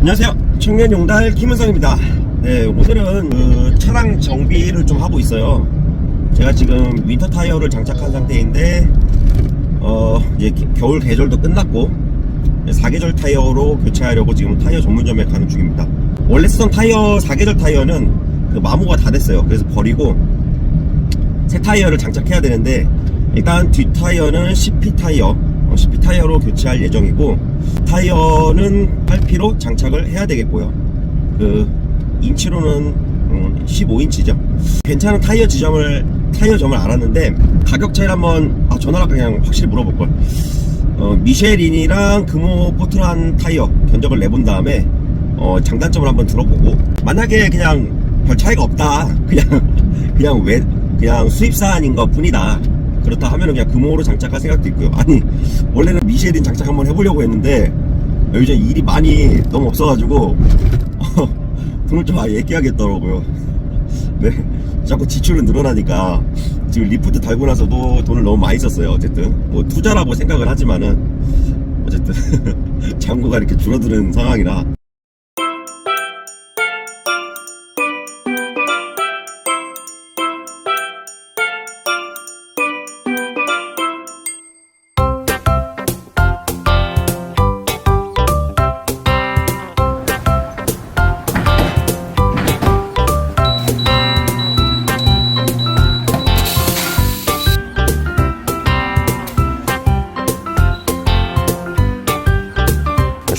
안녕하세요. 청년용달 김은성입니다. 네, 오늘은 그 차량 정비를 좀 하고 있어요. 제가 지금 윈터 타이어를 장착한 상태인데, 어, 이제 기- 겨울 계절도 끝났고, 사계절 타이어로 교체하려고 지금 타이어 전문점에 가는 중입니다. 원래 쓰던 타이어, 사계절 타이어는 그 마모가 다 됐어요. 그래서 버리고, 새 타이어를 장착해야 되는데, 일단 뒷 타이어는 CP 타이어, 어, CP 타이어로 교체할 예정이고, 타이어는 8피로 장착을 해야 되겠고요. 그 인치로는 15인치죠. 괜찮은 타이어 지점을 타이어 점을 알았는데 가격 차이를 한번 아 아까 그냥 확실히 물어볼 걸. 어, 미쉐린이랑 금호 포트란 타이어 견적을 내본 다음에 어, 장단점을 한번 들어보고 만약에 그냥 별 차이가 없다 그냥 그냥 왜 그냥 수입 사안인 것 뿐이다. 그렇다 하면은 그냥 금호로 장착할 생각도 있고요. 아니 원래는 미쉐린 장착 한번 해보려고 했는데 요즘 일이 많이 너무 없어가지고 돈을 좀 아예 깨야겠더라고요. 네. 자꾸 지출은 늘어나니까 지금 리프트 달고 나서도 돈을 너무 많이 썼어요 어쨌든. 뭐 투자라고 생각을 하지만은 어쨌든 잔고가 이렇게 줄어드는 상황이라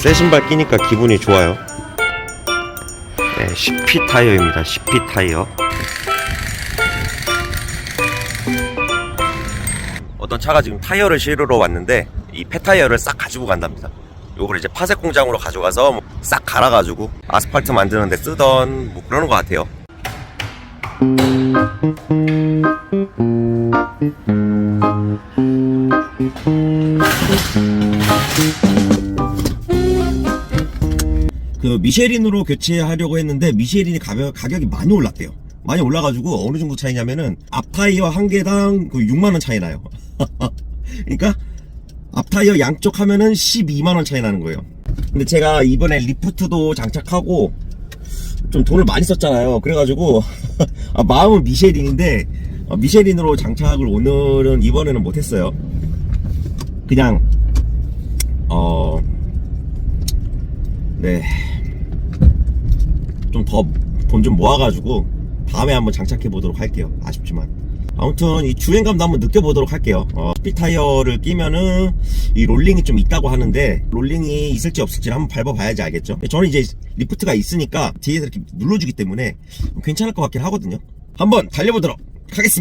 새 신발 끼니까 기분이 좋아요. 네, 10피 타이어입니다. 10피 타이어. 어떤 차가 지금 타이어를 실으러 왔는데 이 폐타이어를 싹 가지고 간답니다. 요걸 이제 파색 공장으로 가져가서 뭐 싹 갈아가지고 아스팔트 만드는데 쓰던 뭐 그러는 것 같아요. 그 미쉐린으로 교체하려고 했는데 미쉐린이 가격, 가격이 많이 올랐대요. 많이 올라가지고 어느 정도 차이냐면은 앞 타이어 한 개당 그 6만 원 차이 나요. 그러니까 앞 타이어 양쪽 하면은 12만 원 차이 나는 거예요. 근데 제가 이번에 리프트도 장착하고 좀 돈을 많이 썼잖아요. 그래가지고 아, 마음은 미쉐린인데 어, 미쉐린으로 장착을 오늘은 이번에는 못했어요. 그냥 어 네. 좀더돈 좀 모아가지고 다음에 한번 장착해 보도록 할게요. 아쉽지만. 아무튼 이 주행감도 한번 느껴보도록 할게요. 어, 스피 타이어를 끼면은 이 롤링이 좀 있다고 하는데 롤링이 있을지 없을지 한번 밟아봐야지 알겠죠. 저는 이제 리프트가 있으니까 뒤에서 이렇게 눌러주기 때문에 괜찮을 것 같긴 하거든요. 한번 달려보도록 하겠습니다.